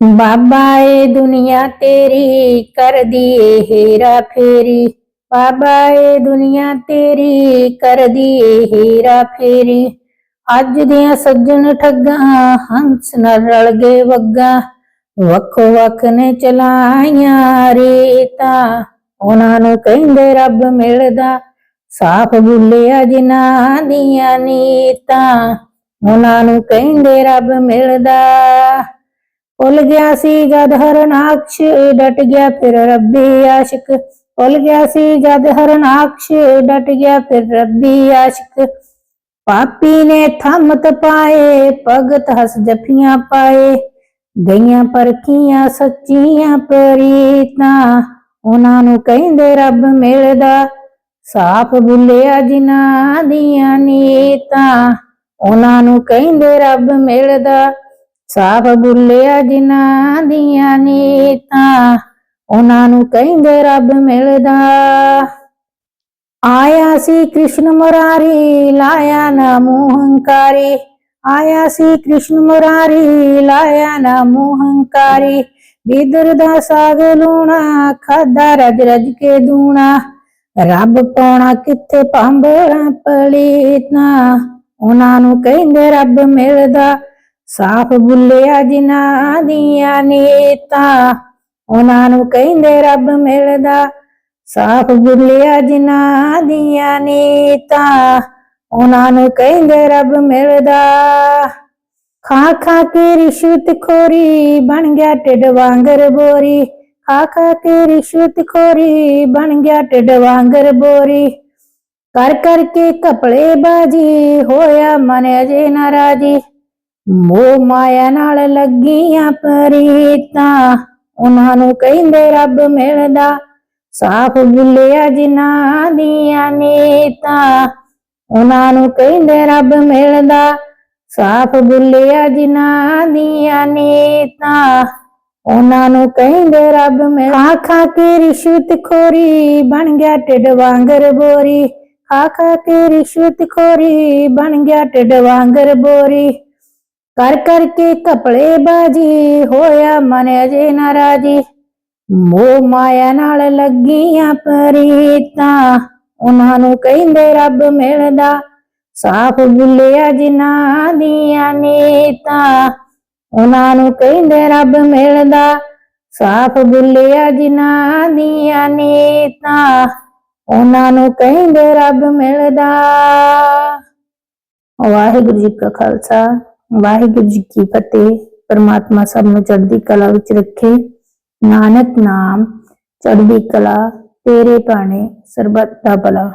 ਬਾਬਾ ਏ ਦੁਨੀਆ ਤੇਰੀ ਕਰਦੀ ਏ ਹੀਰਾ ਫੇਰੀ। ਬਾਬਾ ਏ ਦੁਨੀਆ ਤੇਰੀ ਕਰਦੀ ਏ ਹੀਰਾ ਫੇਰੀ। ਅੱਜ ਦੀਆਂ ਸੱਜਣ ਠੱਗਾਂ ਹੰਸ ਨਾਲ ਰਲ ਗਏ ਵੱਗਾ। ਵੱਖੋ ਵੱਖ ਨੇ ਚਲਾਈਆਂ ਰੀਤਾਂ। ਉਹਨਾਂ ਨੂੰ ਕਹਿੰਦੇ ਰੱਬ ਮਿਲਦਾ। ਸਾਫ਼ ਬੁੱਲਿਆ ਜਿਨ੍ਹਾਂ ਦੀਆਂ ਨੀਤਾਂ। ਉਹਨਾਂ ਨੂੰ ਕਹਿੰਦੇ ਰੱਬ ਮਿਲਦਾ। ਭੁੱਲ ਗਿਆ ਸੀ ਜਦ ਹਰਨਾਕਸ਼ ਡਟ ਗਿਆ, ਫਿਰ ਰੱਬੀ ਆਸ਼ਿਕ। ਭੁੱਲ ਗਿਆ ਸੀ ਜਦ ਹਰਨਾਕਸ਼ ਡਟ ਗਿਆ, ਫਿਰ ਰੱਬੀ ਆਸ਼ਿਕ। ਪਾਪੀ ਨੇ ਥੰਮਤ ਪਾਏ ਭਗਤ ਹਸ ਜਫੀਆਂ ਪਾਏ। ਗਈਆਂ ਪਰਖੀਆਂ ਸੱਚੀਆਂ ਪ੍ਰੀਤਾਂ, ਉਹਨਾਂ ਨੂੰ ਕਹਿੰਦੇ ਰੱਬ ਮਿਲਦਾ। ਸਾਫ਼ ਬੁੱਲਿਆ ਜਿਨ੍ਹਾਂ ਦੀਆਂ ਨੀਤਾਂ, ਉਹਨਾਂ ਨੂੰ ਕਹਿੰਦੇ ਰੱਬ ਮਿਲਦਾ। ਸਾਫ਼ ਬੁੱਲਿਆ ਜਿਨ੍ਹਾਂ ਦੀਆਂ ਨੀਤਾਂ, ਉਹਨਾਂ ਨੂੰ ਕਹਿੰਦੇ ਰੱਬ ਮਿਲਦਾ। ਆਇਆ ਸੀ ਕ੍ਰਿਸ਼ਨ ਮੁਰਾਰੀ, ਲਾਇਆ ਨਾ ਮੋਹੰਕਾਰੀ ਆਇਆ ਸੀ ਕ੍ਰਿਸ਼ਨ ਮੁਰਾਰੀ, ਲਾਇਆ ਨਾ ਮੋਹੰਕਾਰੀ ਬਿਦਰ ਦਾ ਸਾਗ ਲੂਣਾ, ਖਾਦਾ ਰਜ ਰਜ ਕੇ ਦੂਣਾ। ਰੱਬ ਪਾਉਣਾ ਕਿੱਥੇ ਭਾਂਬੜਾ ਪਲੀਤਾਂ, ਉਹਨਾਂ ਨੂੰ ਕਹਿੰਦੇ ਰੱਬ ਮਿਲਦਾ। ਸਾਫ਼ ਬੁੱਲਿਆ ਜਿਨ੍ਹਾਂ ਦੀਆਂ ਨੀਤਾਂ, ਉਹਨਾਂ ਨੂੰ ਕਹਿੰਦੇ ਰੱਬ ਮਿਲਦਾ। ਸਾਫ਼ ਬੁੱਲਿਆ ਜਿਨ੍ਹਾਂ ਦੀਆਂ ਨੀਤਾਂ, ਉਹਨਾਂ ਨੂੰ ਕਹਿੰਦੇ ਰੱਬ ਮਿਲਦਾ। ਖਾ ਖਾ ਕੇ ਰਿਸ਼ਵਤ ਖੋਰੀ ਬਣ ਗਿਆ ਢਿੱਡ ਵਾਂਗਰ ਬੋਰੀ। ਖਾ ਖਾ ਕੇ ਰਿਸ਼ਵਤ ਖੋਰੀ ਬਣ ਗਿਆ ਢਿੱਡ ਵਾਂਗਰ ਬੋਰੀ। ਕਰ ਕਰਕੇ ਕਪੜੇ ਬਾਜੀ, ਹੋਇਆ ਮਨ ਅਜੇ ਨਾਰਾਜੀ। ਮੋਹ ਮਾਇਆ ਨਾਲ ਲੱਗੀਆਂ ਪਰੀਤਾਂ, ਉਹਨਾਂ ਨੂੰ ਕਹਿੰਦੇ ਰੱਬ ਮਿਲਦਾ, ਸਾਫ਼ ਗੁੱਲਿਆ ਜਿਨ੍ਹਾਂ ਦੀਆਂ ਨੀਤਾਂ, ਉਹਨਾਂ ਨੂੰ ਕਹਿੰਦੇ ਰੱਬ ਮਿਲਦਾ, ਸਾਫ਼ ਗੁੱਲਿਆ ਜਿਨ੍ਹਾਂ ਦੀਆਂ ਨੀਤਾਂ, ਉਹਨਾਂ ਨੂੰ ਕਹਿੰਦੇ ਰੱਬ ਮਿਲ ਖਾ ਕੇ ਰਿਸ਼ਵਤ ਖੋਰੀ ਬਣ ਗਿਆ ਢਿੱਡ ਵਾਂਗਰ ਬੋਰੀ ਖਾ ਖਾ ਕੇ ਰਿਸ਼ਵਤ ਖੋਰੀ ਬਣ ਗਿਆ ਢਿੱਡ ਵਾਂਗਰ ਬੋਰੀ। ਕਰ ਕਰਕੇ ਕਪੜੇ ਬਾਜੀ, ਹੋਇਆ ਮਨ ਅਜੇ ਨਾਰਾਜੀ। ਮੋਹ ਮਾਇਆ ਨਾਲ ਲੱਗੀਆਂ ਪਰੀਤਾਂ, ਉਹਨਾਂ ਨੂੰ ਕਹਿੰਦੇ ਰੱਬ ਮਿਲਦਾ, ਸਾਫ਼ ਬੁੱਲਿਆ ਜਿਨ੍ਹਾਂ ਦੀਆਂ ਨੀਤਾਂ। ਉਹਨਾਂ ਨੂੰ ਕਹਿੰਦੇ ਰੱਬ ਮਿਲਦਾ, ਸਾਫ਼ ਬੁੱਲਿਆ ਜਿਨ੍ਹਾਂ ਦੀਆਂ ਨੀਤਾਂ। ਉਹਨਾਂ ਨੂੰ ਕਹਿੰਦੇ ਰੱਬ ਮਿਲਦਾ। ਵਾਹਿਗੁਰੂ ਜੀ ਕਾ ਖਾਲਸਾ। ਵਾਹਿਗੁਰੂ ਜੀ ਕੀ ਫਤਿਹ। ਪਰਮਾਤਮਾ ਸਭ ਨੂੰ ਚੜ੍ਹਦੀ ਕਲਾ ਵਿੱਚ ਰੱਖੇ। ਨਾਨਕ ਨਾਮ, ਚੜ੍ਹਦੀ ਕਲਾ, ਤੇਰੇ ਭਾਣੇ ਸਰਬੱਤ ਦਾ ਭਲਾ।